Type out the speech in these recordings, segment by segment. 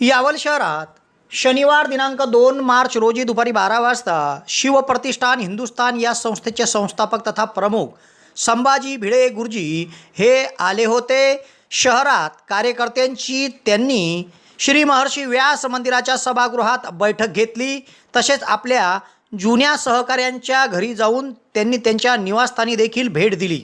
यावल शहरात शनिवार दिनांक दोन मार्च रोजी दुपारी बारा वाजता शिवप्रतिष्ठान हिंदुस्तान या संस्थेचे संस्थापक तथा प्रमुख संभाजी भिडे गुरुजी हे आले होते. शहरात कार्यकर्त्यांची त्यांनी श्री महर्षी व्यास मंदिराच्या सभागृहात बैठक घेतली. तसेच आपल्या जुन्या सहकाऱ्यांच्या घरी जाऊन त्यांनी त्यांच्या निवासस्थानी देखील भेट दिली.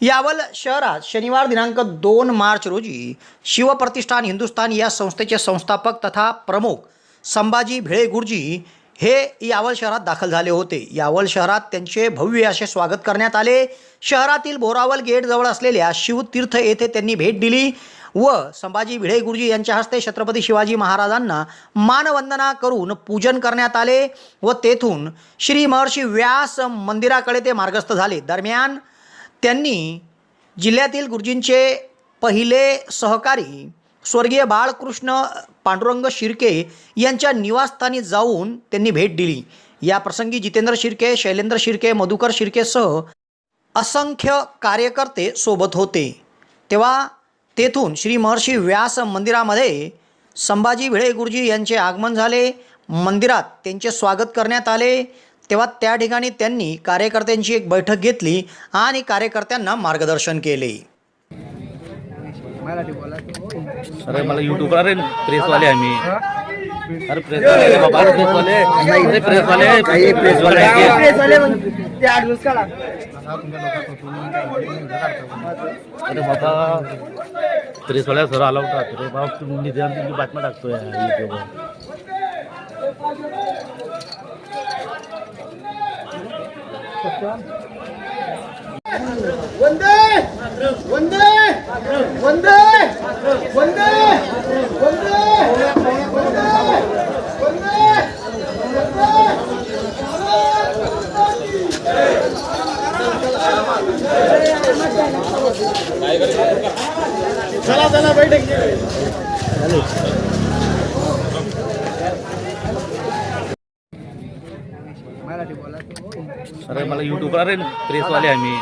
यावल शहरात शनिवार दिनांक दोन मार्च रोजी शिवप्रतिष्ठान हिंदुस्तान या संस्थेचे संस्थापक तथा प्रमुख संभाजी भिळे गुरुजी हे यावल शहरात दाखल झाले होते. यावल शहरात त्यांचे भव्य असे स्वागत करण्यात आले. शहरातील बोरावल गेटजवळ असलेल्या शिवतीर्थ येथे त्यांनी भेट दिली व संभाजी भिडे गुरुजी यांच्या हस्ते छत्रपती शिवाजी महाराजांना मानवंदना करून पूजन करण्यात आले व तेथून श्री महर्षी व्यास मंदिराकडे ते मार्गस्थ झाले. दरम्यान त्यांनी जिल्ह्यातील गुरुजींचे पहिले सहकारी स्वर्गीय बाळकृष्ण पांडुरंग शिर्के यांच्या निवासस्थानी जाऊन त्यांनी भेट दिली. या प्रसंगी जितेंद्र शिर्के शैलेंद्र शिर्के मधुकर शिर्केसह असंख्य कार्यकर्ते सोबत होते. तेव्हा तेथून श्री महर्षी व्यास मंदिरामध्ये संभाजी भिळे गुरुजी यांचे आगमन झाले. मंदिरात त्यांचे स्वागत करण्यात आले. तेव्हा त्या ठिकाणी त्यांनी कार्यकर्त्यांची एक बैठक घेतली आणि कार्यकर्त्यांना मार्गदर्शन केले. अरे मला युट्यूब अरे प्रेसवाले आम्ही. अरे प्रेसवाले अरे बाबा अरे प्रेसवाले अरे प्रेसवाले प्रेसवाले ते दिवस काढा अरे बाबा प्रेसवाल्या सर आला होता. अरे बाबा तुम्ही बातम्या टाकतोय युट्यूबवर वंदे! वंदे! वंदे! वंदे! वंदे! चला चला बैठक. अरे मला युट्यूब अरे प्रेसवाले आम्ही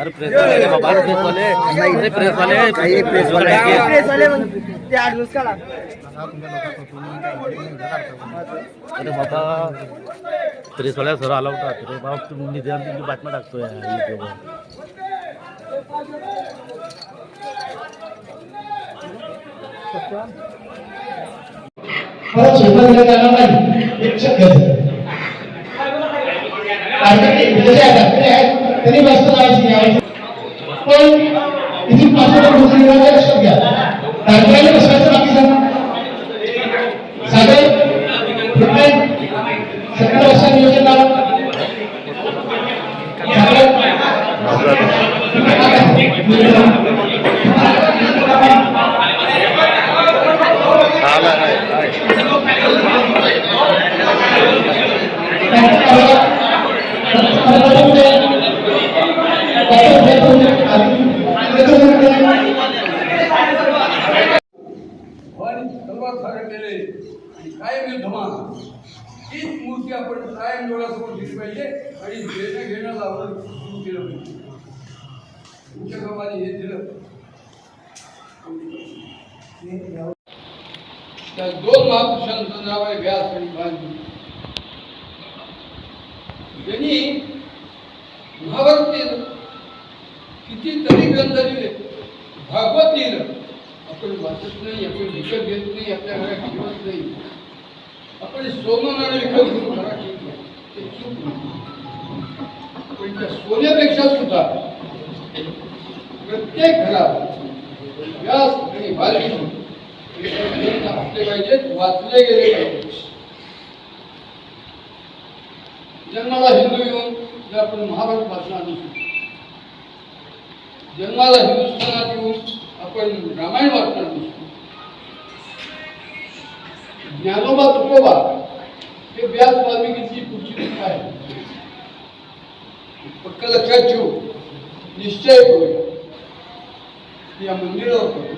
अरे प्रेसवाले अरे बाबा अरे प्रेसवाले अरे प्रेसवाले प्रेसवाले चालेल ते आठ दिवस काढा. अरे बाबा प्रेसवाल्या सर आला होता. अरे बाबा तुम्ही निदान तुम्ही बातम्या टाकतोय युट्यूबवर परत स्वयंपाक दिला जाणार नाही एक शब्द कार्यकर्ते जसे आहेत आपले आहेत त्यांनी लावायची घ्यायची पण निघायला लक्षात घ्या. तारखेला बसवायचं बाकी फुटबॉल सकाळ वाजता नियोजन लावा आणि सर्वात सारे केले आणि कायम युद्धमान हीच मूर्ती आपण कायम डोळ्यासमोर दिली पाहिजे आणि देणं घेणं लावणं सुरू केलं पाहिजे. तुमच्या कामाने हे दिलं. त्या दोन महापुरुषांचं नाव आहे व्यास आणि गांधी यांनी महाभारत कितीतरी ग्रंथ लिहिले. भागवत लिहिलं. आपण वाचत नाही आपण विकत घेत नाही आपल्या घरात ठेवत नाही. आपण सोमनाने विकत घेऊन पण त्या सोन्यापेक्षा सुद्धा प्रत्येक घरात व्यास आणि बालकी हे असले पाहिजेत वाचले गेले पाहिजे जन्माला हिंदू येऊन जर आपण महाभारत वाचणार नसू जन्माला हिंदुस्थानात येऊन आपण रामायण वाचणार नसतो ज्ञानोबा तुकोबा हे व्यास वाल्मिकीची पुढची दिशा आहे. पक्क लक्षात ठेवू. निश्चय करूया की या मंदिरावर करू.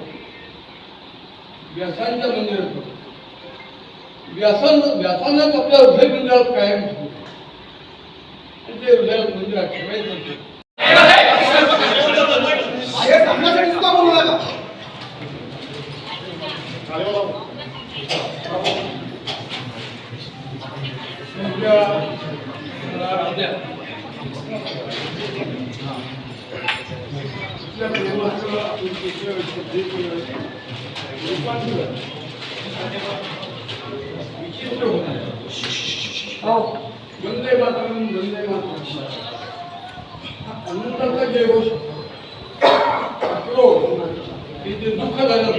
व्यासांच्या मंदिरात करू. व्यासान व्यासांनाच आपल्या हृदय मंदिरात कायम ठेवू. आणि ते हृदय मंदिरात ठेवायचं नसतं. माझ्या कामासाठी सुद्धा बोलू नका आपल्या प्रेमाचं आपुलकीचं श्रद्धेचं रूपांतर विचित्र होतं. वंदे मातरम वंदे मातरम हा आनंदाचा जयघोष आक्रोश हे जे दुःख झालं होतं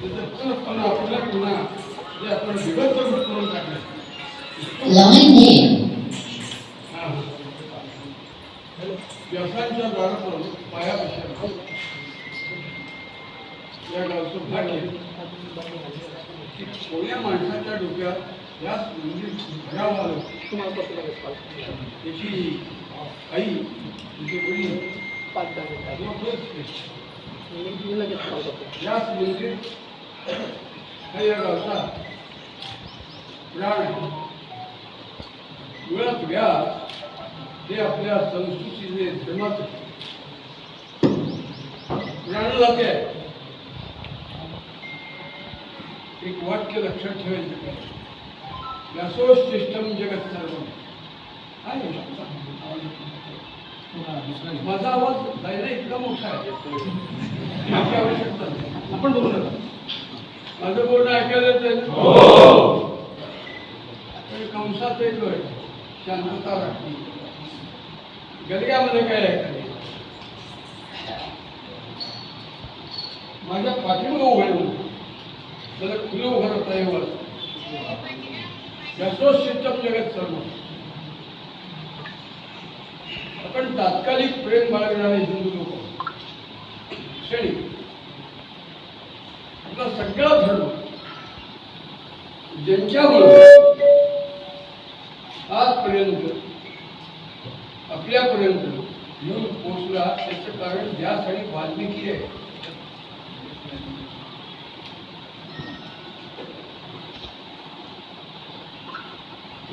त्याचं पुन्हा पुन्हा पुन्हा पुन्हा जे आपण विभक्त रूप करून भाग्य की कोण्या माणसाच्या डोक्यात या म्हणजे भरावं आलं त्याची आई तिचे वडील किंवा खरंच याच म्हणजे हा। या गावचा प्राण आहे मुळात व्यास हे आपल्या संस्कृतीचे जन्मात प्राणलाते आहे एक वाक्य लक्षात ठेवायचं काय व्यासोशिष्टम जगत सर्व आहे? माझा आवाज जायला इतका मोठा आहे. याची आवश्यकता नाही. आपण बोलू नका. माझं बोलणं ऐकायला? तर कंसात वेळ शांतता राखली. गदग्यामध्ये काय ऐकायला माझ्या पाठीमध्ये उभे त्याला खुले उभं राहता येईल. यशोशिष्टम जगत सर्व. आपण तात्कालिक प्रेम बाळगणारे हिंदू लोक. क्षणी. आपला सगळा धर्म. ज्यांच्यामुळे आपल्यापर्यंत. आपल्यापर्यंत येऊन पोचला त्याचं कारण यासाठी वाल्मिकी आहे.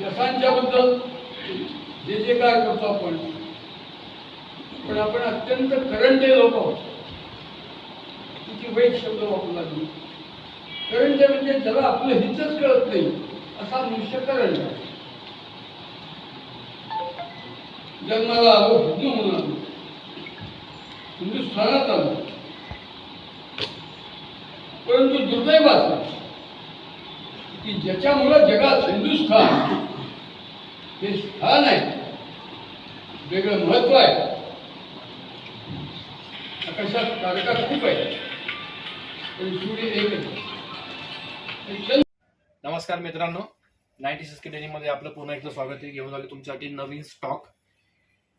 यशांच्या बद्दल जे जे काय करतो आपण पण आपण अत्यंत करंटे लोक आहोत. किती वाईट शब्द वापरू लागली. करंटे म्हणजे ज्याला आपलं हितच कळत नाही असा मनुष्य करंट आहे जन्माला आलो हिंदू म्हणून आलो. हिंदुस्थानात आलो. परंतु दुर्दैवाचं की ज्याच्यामुळं जगात हिंदुस्थान हे स्थान आहे. वेगळं महत्त्व आहे. आकाशात तारका खूप आहे पण सूर्य एक नमस्कार मित्रांनो. नाईन्टी सिक्समध्ये आपलं पुन्हा एकदा स्वागत आहे. घेऊन आले तुमच्यासाठी नवीन स्टॉक